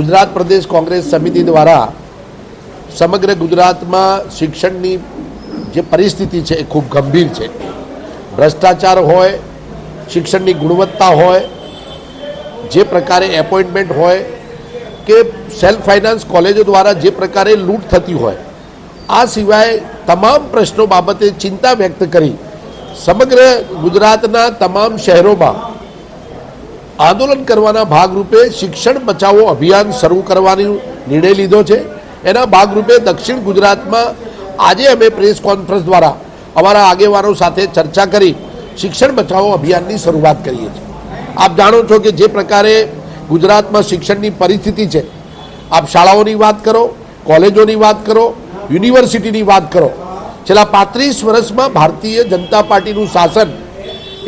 ગુજરાત પ્રદેશ કોંગ્રેસ સમિતિ દ્વારા સમગ્ર ગુજરાતમાં શિક્ષણની જે પરિસ્થિતિ છે એ ખૂબ ગંભીર છે. ભ્રષ્ટાચાર હોય, શિક્ષણની ગુણવત્તા હોય, જે પ્રકારે એપોઇન્ટમેન્ટ હોય કે સેલ્ફ ફાઇનાન્સ કોલેજો દ્વારા જે પ્રકારે લૂંટ થતી હોય, આ સિવાય તમામ પ્રશ્નો બાબતે ચિંતા વ્યક્ત કરી સમગ્ર ગુજરાતના તમામ શહેરોમાં આંદોલન કરવાના ભાગરૂપે શિક્ષણ બચાવો અભિયાન શરૂ કરવાનો નિર્ણય લીધો છે. એના ભાગરૂપે દક્ષિણ ગુજરાતમાં આજે અમે પ્રેસ કોન્ફરન્સ દ્વારા અમારા આગેવાનો સાથે ચર્ચા કરી શિક્ષણ બચાવો અભિયાનની શરૂઆત કરીએ છીએ. આપ જાણો છો કે જે પ્રકારે ગુજરાતમાં શિક્ષણની પરિસ્થિતિ છે, આપ શાળાઓની વાત કરો, કોલેજોની વાત કરો, યુનિવર્સિટીની વાત કરો. છેલ્લા પાંત્રીસ વર્ષમાં ભારતીય જનતા પાર્ટીનું શાસન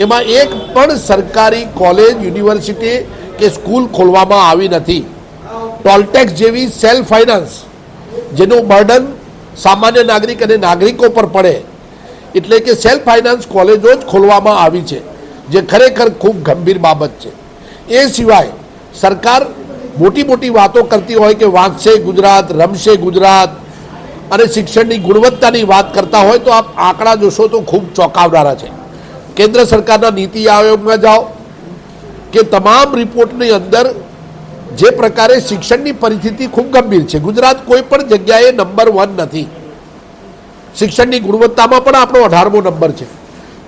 એમાં એક પણ સરકારી કોલેજ, યુનિવર્સિટી કે સ્કૂલ ખોલવામાં આવી નથી. ટોલટેક્સ જેવી સેલ્ફ ફાઇનાન્સ, જેનું બર્ડન સામાન્ય નાગરિક અને નાગરિકો પર પડે. એટલે કે સેલ્ફ ફાઇનાન્સ કોલેજો જ ખોલવામાં આવી છે, જે ખરેખર ખૂબ ગંભીર બાબત છે. એ સિવાય સરકાર મોટી મોટી વાતો કરતી હોય કે વાંચશે ગુજરાત, રમશે ગુજરાત, અને શિક્ષણની ગુણવત્તાની વાત કરતા હોય તો આપ આંકડા જોશો તો ખૂબ ચોંકાવનારા છે. કેન્દ્ર સરકારના નીતિ આયોગમાં જાઓ કે તમામ રિપોર્ટની અંદર જે પ્રકારે શિક્ષણની પરિસ્થિતિ ખૂબ ગંભીર છે. ગુજરાત કોઈ પણ જગ્યાએ નંબર વન નથી. શિક્ષણની ગુણવત્તામાં પણ આપણો અઢારમો નંબર છે.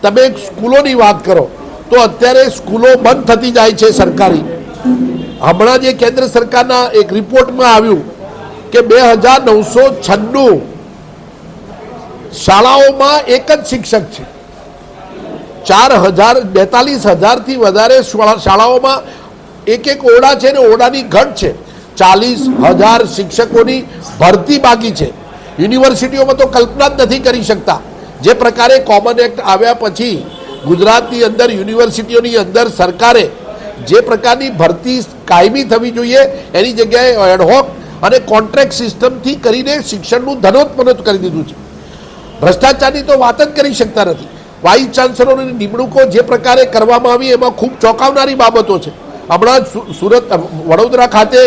તમે સ્કૂલોની વાત કરો, તો અત્યારે સ્કૂલો બંધ થતી જાય છે સરકારી. હમણાં જે કેન્દ્ર સરકારના એક રિપોર્ટમાં આવ્યું કે બે હજાર નવસો છન્નું શાળાઓમાં એક જ શિક્ષક છે. ચાર હજાર, બેતાલીસ હજારથી વધારે શાળા- શાળાઓમાં એક એક ઓરડા છે ને ઓરડાની ઘટ છે. ચાલીસ હજાર શિક્ષકોની ભરતી બાકી છે. યુનિવર્સિટીઓમાં તો કલ્પના જ નથી કરી શકતા. જે પ્રકારે કોમન એક્ટ આવ્યા પછી ગુજરાતની અંદર, યુનિવર્સિટીઓની અંદર સરકારે જે પ્રકારની ભરતી કાયમી થવી જોઈએ, એની જગ્યાએ એડહોક અને કોન્ટ્રાક્ટ સિસ્ટમથી કરીને શિક્ષણનું ધનોત્પનોત કરી દીધું છે. ભ્રષ્ટાચારની તો વાત જ કરી શકતા નથી. વાઇસ ચાન્સલરોની નિમણૂકો જે પ્રકારે કરવામાં આવી, એમાં ખૂબ ચોંકાવનારી બાબતો છે. હમણાં સુરત વડોદરા ખાતે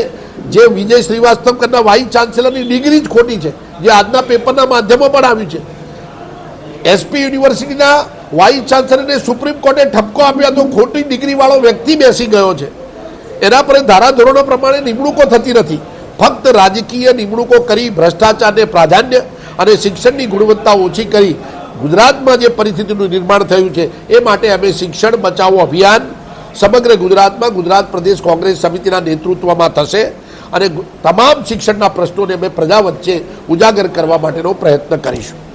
જે વિજય શ્રીવાસ્તવ કરતા વાઇસ ચાન્સલરની ડિગ્રી જ ખોટી છે, જે આજના પેપરના માધ્યમમાં પણ આવ્યું છે. એસપી યુનિવર્સિટીના વાઇસ ચાન્સેલરને સુપ્રીમ કોર્ટે ઠપકો આપ્યો તો ખોટી ડિગ્રીવાળો વ્યક્તિ બેસી ગયો છે. એના પર ધારાધોરણો પ્રમાણે નિમણૂકો થતી નથી. ફક્ત રાજકીય નિમણૂકો કરી ભ્રષ્ટાચારને પ્રાધાન્ય અને શિક્ષણની ગુણવત્તા ઓછી કરી ગુજરાતમાં જે પરિસ્થિતિનું નિર્માણ થયું છે, એ માટે અમે શિક્ષણ બચાવો અભિયાન સમગ્ર ગુજરાતમાં, ગુજરાત પ્રદેશ કોંગ્રેસ સમિતિના નેતૃત્વમાં થશે અને તમામ શિક્ષણના પ્રશ્નોને અમે પ્રજા વચ્ચે ઉજાગર કરવા માટેનો પ્રયત્ન કરીશું.